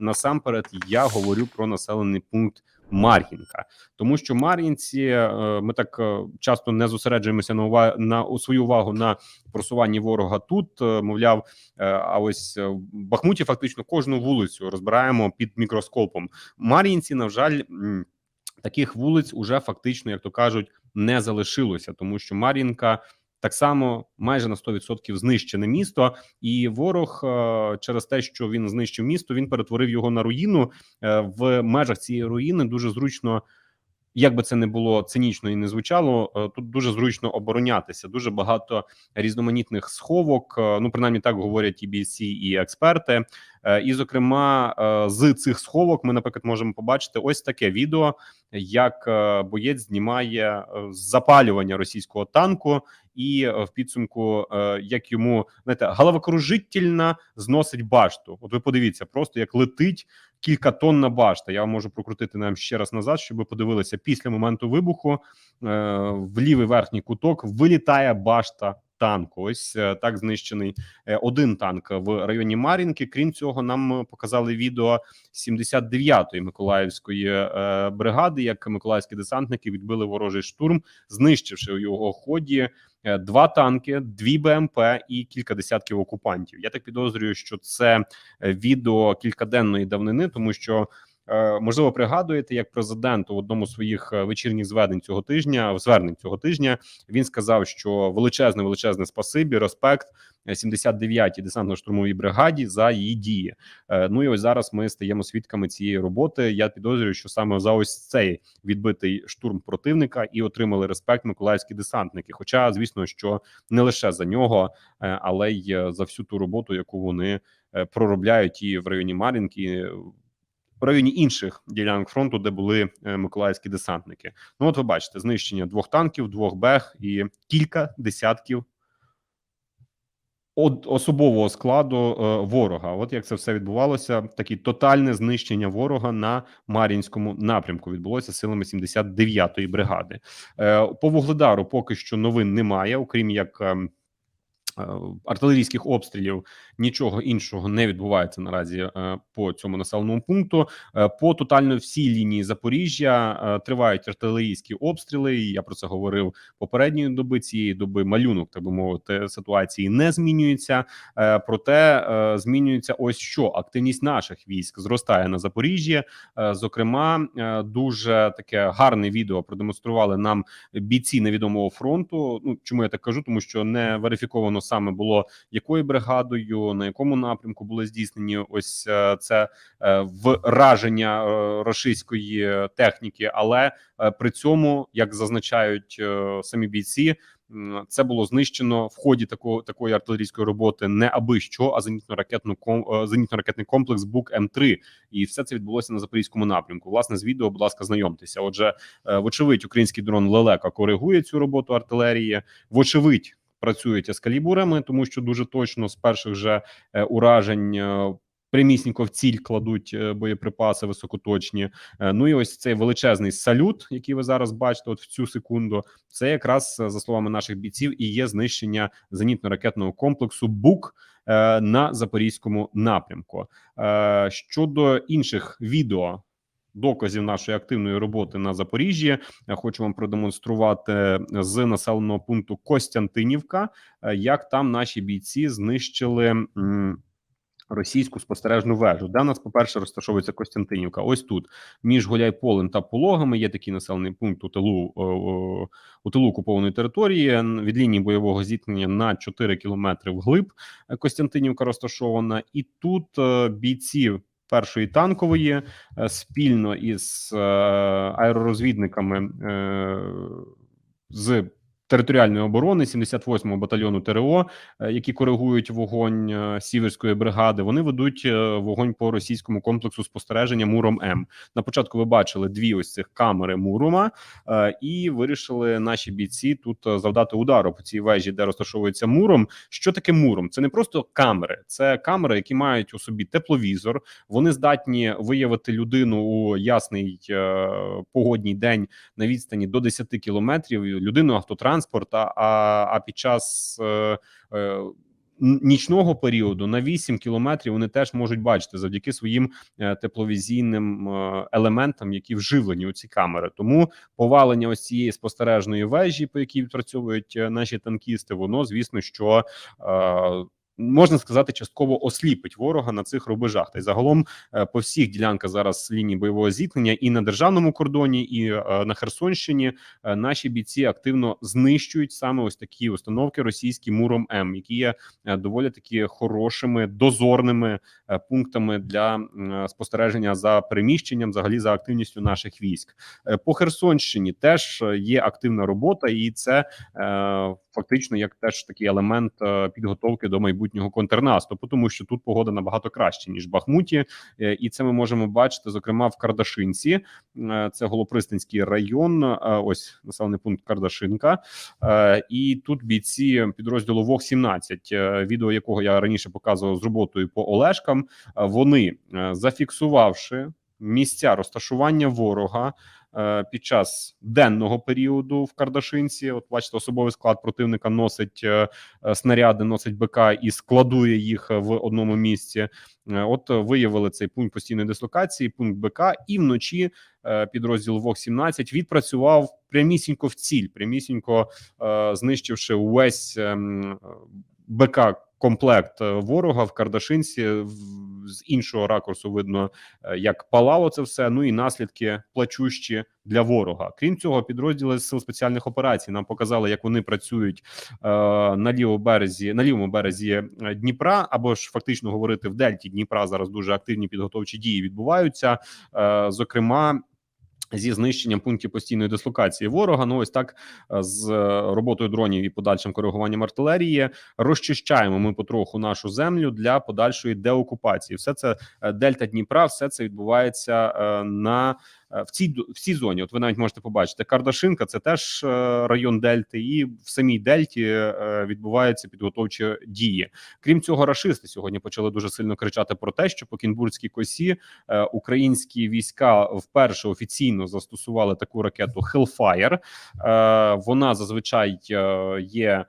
насамперед я говорю про населений пункт Мар'їнка, тому що Мар'їнці е, ми так е, часто не зосереджуємося на увагу на свою увагу на просуванні ворога тут. е, Мовляв, а ось в Бахмуті фактично кожну вулицю розбираємо під мікроскопом. Мар'їнці, на жаль, таких вулиць уже фактично, як то кажуть, не залишилося, тому що Мар'їнка. Так само майже на 100% знищене місто, і ворог е, через те, що він знищив місто, він перетворив його на руїну. Е, в межах цієї руїни дуже зручно, як би це не було цинічно і не звучало, е, тут дуже зручно оборонятися. Дуже багато різноманітних сховок. е, Ну, принаймні так говорять і бійці, і експерти. Е, І, зокрема, з цих сховок ми, наприклад, можемо побачити ось таке відео, як боєць знімає запалювання російського танку, і в підсумку, як йому знаєте, головокружительно зносить башту. От ви подивіться, просто як летить кількатонна башта. Я можу прокрутити нам ще раз назад, щоб ви подивилися після моменту вибуху. е, В лівий верхній куток вилітає башта танку. Ось е, так знищений е, один танк в районі Мар'їнки. Крім цього, нам показали відео 79-ї Миколаївської е, бригади, як миколаївські десантники відбили ворожий штурм, знищивши у його ході два танки, дві БМП і кілька десятків окупантів. Я так підозрюю, що це відео кількаденної давнини, тому що. Е, Можливо, пригадуєте, як президент у одному з своїх е, вечірніх зведень цього тижня, звернень цього тижня, він сказав, що величезне, величезне спасибі, респект е, 79-й десантно-штурмовій бригаді за її дії. Е, Ну і ось зараз ми стаємо свідками цієї роботи. Я підозрюю, що саме за ось цей відбитий штурм противника і отримали респект миколаївські десантники. Хоча, звісно, що не лише за нього, е, але й е, за всю ту роботу, яку вони е, проробляють і в районі Мар'їнки, в районі інших ділянок фронту, де були е, миколаївські десантники. Ну, от ви бачите, знищення двох танків, двох бех і кілька десятків особового складу е, ворога. От як це все відбувалося, таке тотальне знищення ворога на Мар'їнському напрямку відбулося силами 79-ї бригади. Е, по вугледару поки що новин немає, окрім як. Е, Артилерійських обстрілів нічого іншого не відбувається наразі е, по цьому населеному пункту. Е, По тотально всій лінії Запоріжжя тривають артилерійські обстріли. Я про це говорив попередньої доби. Цієї доби малюнок, так би мовити, ситуації не змінюється. Проте змінюється ось що активність наших військ зростає на Запоріжжі. Зокрема, дуже таке гарне відео продемонстрували нам бійці невідомого фронту. Ну чому я так кажу? Тому що не верифіковано саме було якою бригадою, на якому напрямку були здійснені ось е, це е, враження е, російської техніки, але при цьому, як зазначають самі бійці. Це було знищено в ході такого такої артилерійської роботи не аби що, а зенітно-ракетну зенітно-ракетний комплекс БУК М3. І все це відбулося на запорізькому напрямку. Власне, з відео, будь ласка, знайомтеся. Отже, вочевидь, український дрон Лелека коригує цю роботу артилерії. Вочевидь, працюють ескалібурами, тому що дуже точно з перших же е, уражень. е, Прямісінько в ціль кладуть е, боєприпаси високоточні. Ну і ось цей величезний салют, який ви зараз бачите, от в цю секунду, це якраз за словами наших бійців і є знищення зенітно-ракетного комплексу БУК на запорізькому напрямку. Щодо інших відео. Доказів нашої активної роботи на Запоріжжі я хочу вам продемонструвати з населеного пункту Костянтинівка, е, як там наші бійці знищили. Російську спостережну вежу, де у нас, по перше, розташовується Костянтинівка. Ось тут між Гуляйполем та Пологами є такий населений пункт у тилу у тилу окупованої території. Від лінії бойового зіткнення на 4 кілометри вглиб е, Костянтинівка розташована, і тут е, бійці першої танкової е, спільно із е, аеророзвідниками е, з територіальної оборони 78-го батальйону ТРО, е, які коригують вогонь е, сіверської бригади. Вони ведуть е, вогонь по російському комплексу спостереження Муром М. На початку ви бачили дві ось цих камери Мурома, і вирішили наші бійці тут завдати удару по цій вежі, де розташовується Муром. Що таке Муром? Це не просто камери, це камери, які мають у собі тепловізор. Вони здатні виявити людину у ясний погодній день на відстані до 10 кілометрів. Людину автотранспорт, а, а під час е, е, нічного періоду на 8 кілометрів вони теж можуть бачити завдяки своїм е, тепловізійним е, елементам, які вживлені у ці камери. Тому повалення ось цієї спостережної вежі, по якій відпрацьовують е, наші танкісти, воно звісно, що можна сказати, частково осліпить ворога на цих рубежах. Та й загалом е, по всіх ділянках зараз лінії бойового зіткнення і на державному кордоні, і е, на Херсонщині е, наші бійці активно знищують саме ось такі установки російські муром М, які є доволі таки хорошими дозорними пунктами для спостереження за переміщенням, взагалі за активністю наших військ. По Херсонщині теж є активна робота, і це фактично як теж такий елемент підготовки до майбутнього контрнаступу, тому що тут погода набагато краще ніж в Бахмуті, Е, і це ми можемо бачити, зокрема в Кардашинці. Е, Це Голопристанський район. е, Ось населений пункт Кардашинка. І тут бійці підрозділу ВОГ 17 е, відео якого я раніше показував з роботою по Олешкам. Вони зафіксувавши місця розташування ворога. Е, Під час денного періоду в Кардашинці, от бачите, особовий склад противника носить е, е, снаряди, носить БК і складує їх в одному місці. От виявили цей пункт постійної дислокації, пункт БК, і вночі підрозділ ВОГ 17 відпрацював прямісінько в ціль, прямісінько знищивши увесь ем, БК комплект е, ворога в Кардашинці. З іншого ракурсу видно, е, як палало це все. Ну і наслідки плачущі для ворога. Крім цього, підрозділи сил спеціальних операцій нам показали, як вони працюють е, на лівому березі, на лівому березі е, Дніпра, або ж фактично говорити в Дельті Дніпра. Зараз дуже активні підготовчі дії відбуваються. Е, зокрема. Зі знищенням пунктів постійної дислокації ворога, ну ось так е, з е, роботою дронів і подальшим коригуванням артилерії розчищаємо ми потроху нашу землю для подальшої деокупації. Все це е, дельта Дніпра, все це відбувається на в цій в цій зоні. От ви навіть можете побачити Кардашинка, це теж е, район Дельти, і в самій Дельті е, відбуваються підготовчі дії. Крім цього, рашисти сьогодні почали дуже сильно кричати про те, що по Кінбурзькій косі е, українські війська вперше офіційно застосували таку ракету Hellfire. Е, Вона зазвичай е, є.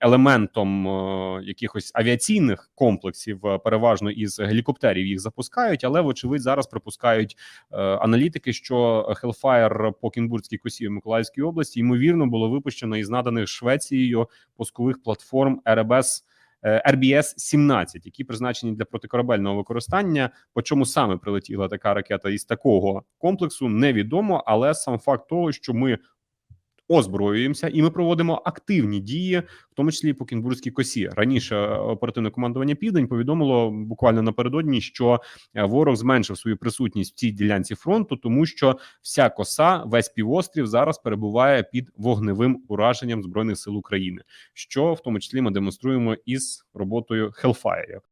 Елементом е, якихось авіаційних комплексів, е, переважно із гелікоптерів їх запускають, але вочевидь зараз припускають е, аналітики, що Hellfire по Кінбурзькій косі в Миколаївській області ймовірно було випущено із наданих Швецією пускових платформ РБС RBS 17 які призначені для протикорабельного використання. По чому саме прилетіла така ракета із такого комплексу, невідомо, але сам факт того, що ми озброюємося, і ми проводимо активні дії, в тому числі по Кінбурзькій косі. Раніше е, оперативне командування Південь повідомило буквально напередодні, що е, ворог зменшив свою присутність в цій ділянці фронту, тому що вся коса, весь півострів зараз перебуває під вогневим ураженням збройних сил України, що в тому числі ми демонструємо із роботою Hellfire.